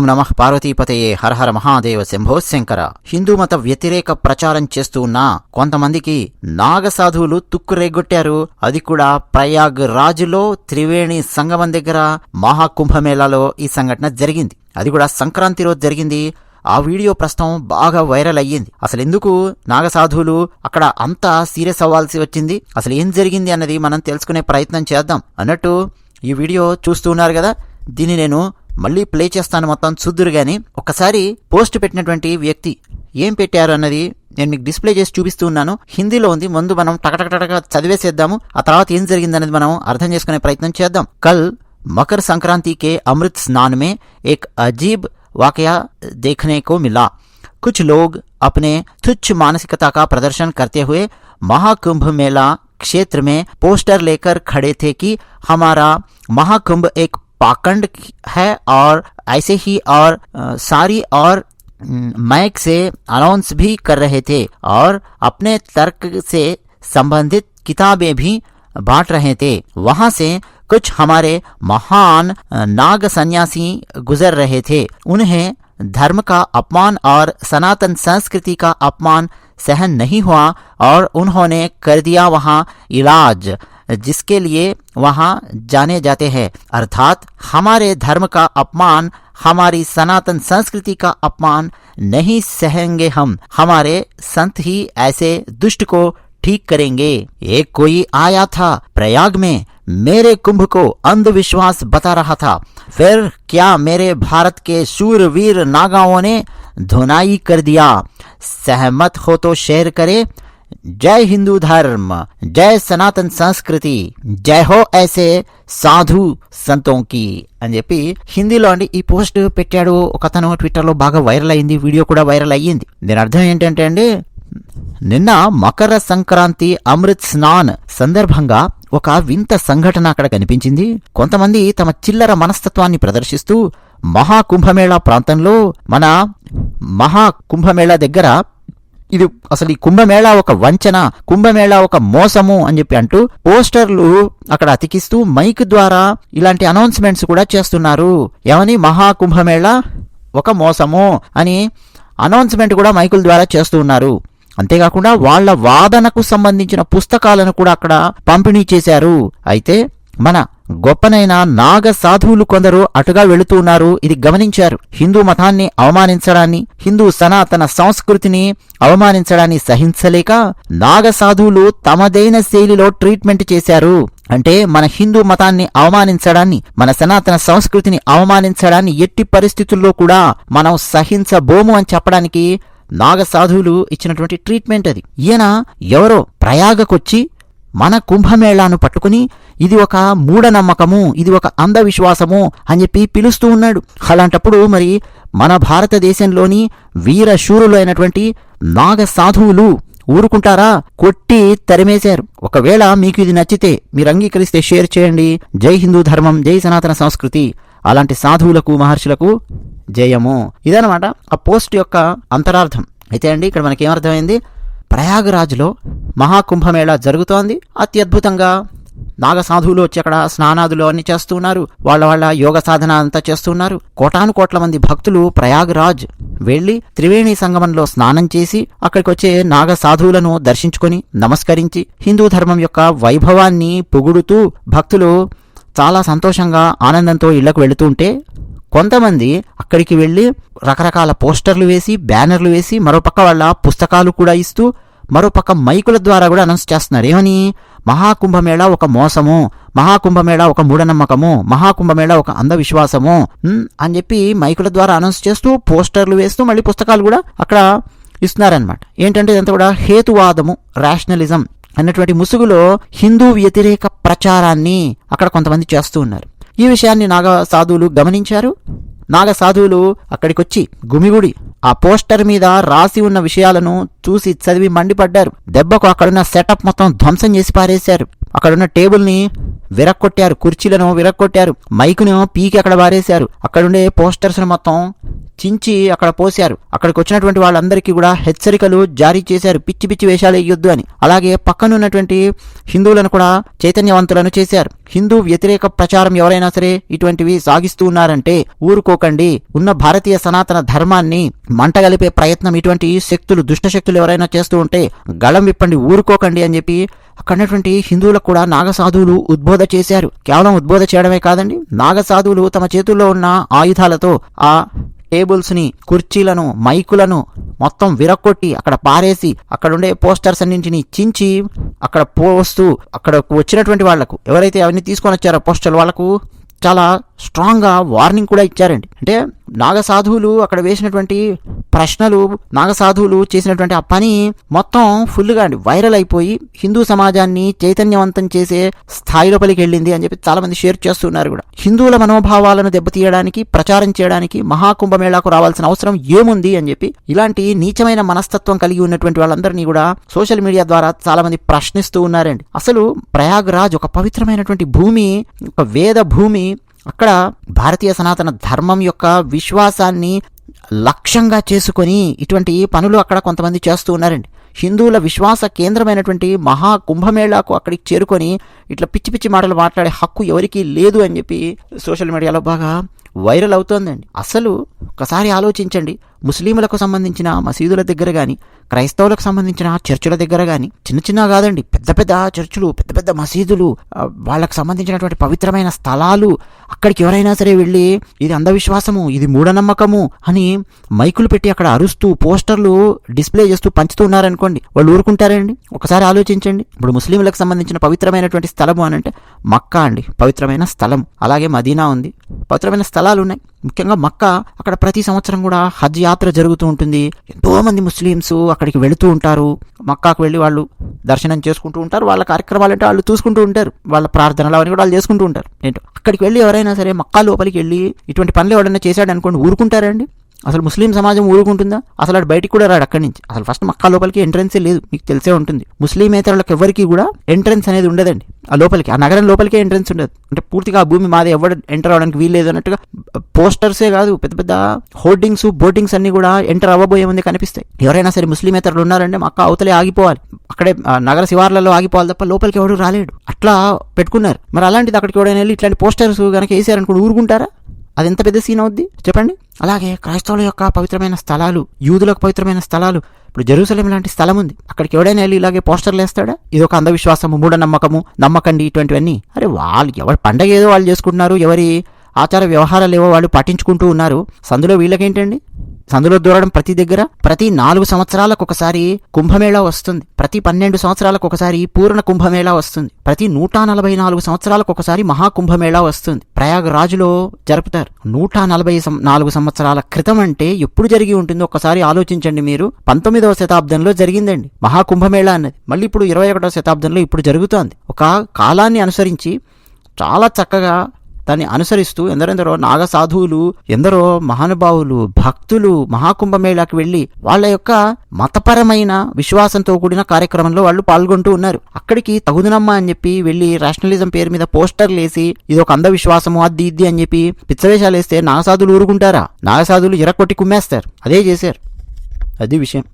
ఓం నమః పార్వతీపతయే హరహర మహాదేవ శంభో శంకర. హిందూ మత వ్యతిరేక ప్రచారం చేస్తూ ఉన్న కొంతమందికి నాగసాధువులు తుక్కు రేగొట్టారు అది కూడా ప్రయాగ్ రాజులో త్రివేణి సంగమం దగ్గర మహాకుంభమేళాలో ఈ సంఘటన జరిగింది. అది కూడా సంక్రాంతి రోజు జరిగింది. ఆ వీడియో ప్రస్తుతం బాగా వైరల్ అయ్యింది. అసలు ఎందుకు నాగసాధువులు అక్కడ అంతా సీరియస్ అవ్వాల్సి వచ్చింది? అసలు ఏం జరిగింది అన్నది మనం తెలుసుకునే ప్రయత్నం చేద్దాం. అన్నట్టు ఈ వీడియో చూస్తున్నారు కదా. దీన్ని నేను మళ్ళీ ప్లే చేస్తాను మొత్తం చూద్దురు గాని ఒక్కసారి పోస్ట్ పెట్టినటువంటి వ్యక్తి ఏం పెట్టారు అన్నది నేను మీకు డిస్ప్లే చేసి చూపిస్తూ ఉన్నాను హిందీలో ఉంది ముందు మనం టకటకటక చదివేసేద్దాము ఆ తర్వాత ఏం జరిగింది అనేది మనం అర్థం చేసుకునే ప్రయత్నం చేద్దాం కల్ मकर संक्रांति के अमृत स्नान में एक अजीब वाकया देखने को मिला कुछ लोग अपने तुच्छ मानसिकता का प्रदर्शन करते हुए महाकुंभ मेला क्षेत्र में पोस्टर लेकर खड़े थे कि हमारा महाकुंभ एक पाखंड है और ऐसे ही और सारी और माइक से अनाउंस भी कर रहे थे और अपने तर्क से संबंधित किताबें भी बांट रहे थे। वहाँ से कुछ हमारे महान नाग सन्यासी गुजर रहे थे। उन्हें धर्म का अपमान और सनातन संस्कृति का अपमान सहन नहीं हुआ और उन्होंने कर दिया वहाँ इलाज। जिसके लिए वहाँ जाने जाते हैं। अर्थात हमारे धर्म का अपमान, हमारी सनातन संस्कृति का अपमान नहीं सहेंगे हम। हमारे संत ही ऐसे दुष्ट को ठीक करेंगे। एक कोई आया था प्रयाग में, मेरे कुंभ को अंधविश्वास बता रहा था। फिर क्या मेरे भारत के शूरवीर नागाओं ने धुनाई कर दिया? सहमत हो तो शेयर करे जय हिंदू धर्म जय सनातन సంస్కృతి జై హో ఐసే సాధు సంతోంకి అని చెప్పి హిందీలో అండి ఈ పోస్ట్ పెట్టాడు ఒకతను ట్విట్టర్లో బాగా వైరల్ అయింది వీడియో కూడా వైరల్ అయ్యింది దీని అర్థం ఏంటంటే అండి నిన్న మకర సంక్రాంతి అమృత్ స్నాన్ సందర్భంగా ఒక వింత సంఘటన అక్కడ కనిపించింది కొంతమంది తమ చిల్లర మనస్తత్వాన్ని ప్రదర్శిస్తూ మహాకుంభమేళా ప్రాంతంలో మన మహాకుంభమేళా దగ్గర ఇది అసలు ఈ కుంభమేళా ఒక వంచన కుంభమేళా ఒక మోసము అని చెప్పి అంటూ పోస్టర్లు అక్కడ అతికిస్తూ మైక్ ద్వారా ఇలాంటి అనౌన్స్మెంట్స్ కూడా చేస్తున్నారు. ఏమని? మహాకుంభమేళా ఒక మోసము అని అనౌన్స్మెంట్ కూడా మైకుల ద్వారా చేస్తూ ఉన్నారు. అంతేకాకుండా వాళ్ళ వాదనకు సంబంధించిన పుస్తకాలను కూడా అక్కడ పంపిణీ చేశారు. అయితే మన గొప్పనైన నాగ సాధువులు కొందరు అటుగా వెళుతూ ఉన్నారు. ఇది గమనించారు. హిందూ మతాన్ని అవమానించడాన్ని హిందూ సనాతన సంస్కృతిని అవమానించడాన్ని సహించలేక నాగ సాధువులు తమదైన శైలిలో ట్రీట్మెంట్ చేశారు. అంటే మన హిందూ మతాన్ని అవమానించడాన్ని మన సనాతన సంస్కృతిని అవమానించడాన్ని ఎట్టి పరిస్థితుల్లో కూడా మనం సహించబోము అని చెప్పడానికి నాగ సాధువులు ఇచ్చినటువంటి ట్రీట్మెంట్ అది. ఈయన ఎవరో ప్రయాగకొచ్చి మన కుంభమేళాను పట్టుకుని ఇది ఒక మూఢనమ్మకము ఇది ఒక అంధవిశ్వాసము అని చెప్పి పిలుస్తూ ఉన్నాడు. అలాంటప్పుడు మరి మన భారతదేశంలోని వీర శూరులైనటువంటి నాగ సాధువులు ఊరుకుంటారా? కొట్టి తరిమేశారు. ఒకవేళ మీకు ఇది నచ్చితే మీరు అంగీకరిస్తే షేర్ చేయండి. జై హిందూ ధర్మం జై సనాతన సంస్కృతి. అలాంటి సాధువులకు మహర్షులకు జయము. ఇదనమాట ఆ పోస్ట్ యొక్క అంతరార్థం. అయితే అండి ఇక్కడ మనకి ఏమర్థమైంది ప్రయాగరాజ్లో మహాకుంభమేళా జరుగుతోంది. అత్యద్భుతంగా నాగసాధువులు వచ్చి అక్కడ స్నానాదులు అన్ని చేస్తున్నారు వాళ్ళ వాళ్ళ యోగ సాధన అంతా చేస్తున్నారు కోటాను కోట్ల మంది భక్తులు ప్రయాగరాజ్ వెళ్ళి త్రివేణి సంగమంలో స్నానం చేసి అక్కడికి వచ్చే నాగ సాధువులను దర్శించుకొని నమస్కరించి హిందూ ధర్మం యొక్క వైభవాన్ని పొగుడుతూ భక్తులు చాలా సంతోషంగా ఆనందంతో ఇళ్ళకు వెళుతుంటే కొంతమంది అక్కడికి వెళ్ళి రకరకాల పోస్టర్లు వేసి బ్యానర్లు వేసి మరోపక్క వాళ్ళ పుస్తకాలు కూడా ఇస్తూ మరోపక్క మైకుల ద్వారా కూడా అనౌన్స్ చేస్తున్నారు. ఏమని? మహాకుంభమేళ ఒక మోసము. మహాకుంభమేళ ఒక మూఢనమ్మకము. మహాకుంభమేళ ఒక అంధవిశ్వాసము. అని చెప్పి మైకుల ద్వారా అనౌన్స్ చేస్తూ పోస్టర్లు వేస్తూ మళ్ళీ పుస్తకాలు కూడా అక్కడ ఇస్తున్నారనమాట ఏంటంటే ఇదంతా కూడా హేతువాదము రాషనలిజం అన్నటువంటి ముసుగులో హిందూ వ్యతిరేక ప్రచారాన్ని అక్కడ కొంతమంది చేస్తూ ఉన్నారు. ఈ విషయాన్ని నాగ సాధువులు గమనించారు. నాగ సాధువులు అక్కడికి గుమిగుడి ఆ పోస్టర్ మీద రాసి ఉన్న విషయాలను చూసి చదివి మండిపడ్డారు. దెబ్బకు అక్కడున్న సెటప్ మొత్తం ధ్వంసం చేసి పారేశారు. అక్కడున్న టేబుల్ని విరక్కొట్టారు. కుర్చీలను విరక్కొట్టారు. మైకును పీకి అక్కడ పారేశారు. అక్కడుండే పోస్టర్స్ను మొత్తం చించి అక్కడ పోశారు. అక్కడికి వచ్చినటువంటి వాళ్ళందరికీ కూడా హెచ్చరికలు జారీ చేశారు. పిచ్చి పిచ్చి వేషాలు వేయొద్దు అని. అలాగే పక్కనున్నటువంటి హిందువులను కూడా చైతన్యవంతులను చేశారు. హిందూ వ్యతిరేక ప్రచారం ఎవరైనా సరే ఇటువంటివి సాగిస్తూ ఉన్నారంటే ఊరుకోకండి. ఉన్న భారతీయ సనాతన ధర్మాన్ని మంటగలిపే ప్రయత్నం ఇటువంటి శక్తులు దుష్ట శక్తులు ఎవరైనా చేస్తూ ఉంటే గళం విప్పండి ఊరుకోకండి అని చెప్పి అక్కడ ఉన్నటువంటి హిందువులకు కూడా నాగసాధువులు ఉద్బోధ చేశారు. కేవలం ఉద్బోధ చేయడమే కాదండి నాగసాధువులు తమ చేతుల్లో ఉన్న ఆయుధాలతో ఆ టేబుల్స్ని కుర్చీలను మైకులను మొత్తం విరక్కొట్టి అక్కడ పారేసి అక్కడ ఉండే పోస్టర్స్ అన్నింటినీ చించి అక్కడ పోస్తూ అక్కడ వచ్చినటువంటి వాళ్ళకు ఎవరైతే అవన్నీ తీసుకొని వచ్చారో పోస్టర్లు వాళ్ళకు చాలా స్ట్రాంగ్గా వార్నింగ్ కూడా ఇచ్చారండి. అంటే నాగసాధువులు అక్కడ వేసినటువంటి ప్రశ్నలు నాగసాధువులు చేసినటువంటి ఆ పని మొత్తం ఫుల్గా అండి వైరల్ అయిపోయి హిందూ సమాజాన్ని చైతన్యవంతం చేసే స్థాయిలో పలికి వెళ్ళింది అని చెప్పి చాలామంది షేర్ చేస్తున్నారు కూడా. హిందువుల మనోభావాలను దెబ్బతీయడానికి ప్రచారం చేయడానికి మహాకుంభమేళాకు రావాల్సిన అవసరం ఏముంది అని చెప్పి ఇలాంటి నీచమైన మనస్తత్వం కలిగి ఉన్నటువంటి వాళ్ళందరినీ కూడా సోషల్ మీడియా ద్వారా చాలామంది ప్రశ్నిస్తూ ఉన్నారండి. అసలు ప్రయాగ్రాజ్ ఒక పవిత్రమైనటువంటి భూమి ఒక వేద భూమి అక్కడ భారతీయ సనాతన ధర్మం యొక్క విశ్వాసాన్ని లక్ష్యంగా చేసుకొని ఇటువంటి పనులు అక్కడ కొంతమంది చేస్తూ ఉన్నారండి. హిందువుల విశ్వాస కేంద్రమైనటువంటి మహా కుంభమేళాకు అక్కడికి చేరుకొని ఇట్లా పిచ్చి పిచ్చి మాటలు మాట్లాడే హక్కు ఎవరికీ లేదు అని చెప్పి సోషల్ మీడియాలో బాగా వైరల్ అవుతోందండి. అసలు ఒకసారి ఆలోచించండి. ముస్లింలకు సంబంధించిన మసీదుల దగ్గర కానీ క్రైస్తవులకు సంబంధించిన చర్చుల దగ్గర కానీ చిన్న చిన్న కాదండి పెద్ద పెద్ద చర్చులు పెద్ద పెద్ద మసీదులు వాళ్ళకు సంబంధించినటువంటి పవిత్రమైన స్థలాలు అక్కడికి ఎవరైనా సరే వెళ్ళి ఇది అంధవిశ్వాసము ఇది మూఢనమ్మకము అని మైకులు పెట్టి అక్కడ అరుస్తూ పోస్టర్లు డిస్ప్లే చేస్తూ పంచుతూ ఉన్నారనుకోండి వాళ్ళు ఊరుకుంటారండి. ఒకసారి ఆలోచించండి. ఇప్పుడు ముస్లింలకు సంబంధించిన పవిత్రమైనటువంటి స్థలము అని అంటే మక్కా అండి పవిత్రమైన స్థలం. అలాగే మదీనా ఉంది. పవిత్రమైన స్థలాలు ఉన్నాయి. ముఖ్యంగా మక్కా అక్కడ ప్రతి సంవత్సరం కూడా హజ్ యాత్ర జరుగుతూ ఉంటుంది. ఎంతోమంది ముస్లిమ్స్ అక్కడికి వెళుతూ ఉంటారు. మక్కాకు వెళ్ళి వాళ్ళు దర్శనం చేసుకుంటూ ఉంటారు. వాళ్ళ కార్యక్రమాలు అంటే వాళ్ళు చూసుకుంటూ ఉంటారు. వాళ్ళ ప్రార్థనలు అవన్నీ కూడా వాళ్ళు చేసుకుంటూ ఉంటారు. ఏంటో అక్కడికి వెళ్ళి ఎవరైనా సరే మక్కా లోపలికి వెళ్ళి ఇటువంటి పనులు ఎవరైనా చేశాడు అనుకోండి ఊరుకుంటారండి అసలు ముస్లిం సమాజం ఊరుకుంటుందా? అసలు అటు బయటికి కూడా రాడు అక్కడి నుంచి. అసలు ఫస్ట్ మక్కా లోపలికి ఎంట్రన్సే లేదు. మీకు తెలిసే ఉంటుంది. ముస్లిమేతరులకు ఎవరికి కూడా ఎంట్రన్స్ అనేది ఉండదండి. ఆ లోపలికి ఆ నగరం లోపలికే ఎంట్రన్స్ ఉండదు. అంటే పూర్తిగా ఆ భూమి మాది ఎవరు ఎంటర్ అవడానికి వీల్లేదు అన్నట్టుగా పోస్టర్సే కాదు. పెద్ద పెద్ద హోర్డింగ్స్ బోర్డింగ్స్ అన్ని కూడా ఎంటర్ అవ్వబోయే ముందే కనిపిస్తాయి. ఎవరైనా సరే ముస్లిమేతరులు ఉన్నారంటే మక్కా అవతలే ఆగిపోవాలి. అక్కడే ఆ, నగర శివార్లలో ఆగిపోవాలి తప్ప లోపలికి ఎవరు రాలేడు. అట్లా పెట్టుకున్నారు. మరి అలాంటిది అక్కడికి ఎవడైనా వెళ్ళి ఇట్లాంటి పోస్టర్స్ కనుక వేసారనుకోండి ఊరుకుంటారా? అది ఎంత పెద్ద సీన్ అవుద్ది? చెప్పండి. అలాగే క్రైస్తవుల యొక్క పవిత్రమైన స్థలాలు యూదులకు పవిత్రమైన స్థలాలు. ఇప్పుడు జెరూసలేం లాంటి స్థలం ఉంది. అక్కడికి ఎవడైనా వెళ్ళి ఇలాగే పోస్టర్లు వేస్తాడా ఇది ఒక అంధవిశ్వాసము మూఢనమ్మకము నమ్మకండి ఇటువంటివన్నీ. అరే వాళ్ళు ఎవరి పండగ ఏదో వాళ్ళు చేసుకుంటున్నారు ఎవరి ఆచార వ్యవహారాలు ఏవో వాళ్ళు పాటించుకుంటూ ఉన్నారు. సందులో వీళ్ళకేంటండి? సందులో దూరడం ప్రతి దగ్గర ప్రతి నాలుగు సంవత్సరాలకు ఒకసారి కుంభమేళా వస్తుంది. ప్రతి పన్నెండు సంవత్సరాలకు ఒకసారి పూర్ణ కుంభమేళా వస్తుంది. ప్రతి నూట నలభై నాలుగు సంవత్సరాలకు ఒకసారి మహాకుంభమేళా వస్తుంది. ప్రయాగరాజులో జరుపుతారు. నూట నలభై సం- నాలుగు సంవత్సరాల క్రితం అంటే ఎప్పుడు జరిగి ఉంటుందో ఒకసారి ఆలోచించండి మీరు. పంతొమ్మిదవ శతాబ్దంలో జరిగిందండి. మహాకుంభమేళా అన్నది. మళ్ళీ ఇప్పుడు ఇరవై ఒకటవ శతాబ్దంలో ఇప్పుడు జరుగుతోంది. ఒక కాలాన్ని అనుసరించి చాలా చక్కగా దాన్ని అనుసరిస్తూ ఎందరెందరో నాగ సాధువులు ఎందరో మహానుభావులు భక్తులు మహాకుంభమేళాకి వెళ్ళి వాళ్ళ యొక్క మతపరమైన విశ్వాసంతో కూడిన కార్యక్రమంలో వాళ్ళు పాల్గొంటూ ఉన్నారు. అక్కడికి తగుదునమ్మా అని చెప్పి వెళ్ళి రేషనలిజం పేరు మీద పోస్టర్లు వేసి ఇది ఒక అంధవిశ్వాసము అది ఇది అని చెప్పి పిచ్చవేషాలు వేస్తే నాగసాధులు ఊరుకుంటారా? నాగసాధులు ఇరకొట్టి కుమ్మేస్తారు. అదే చేశారు. అది విషయం.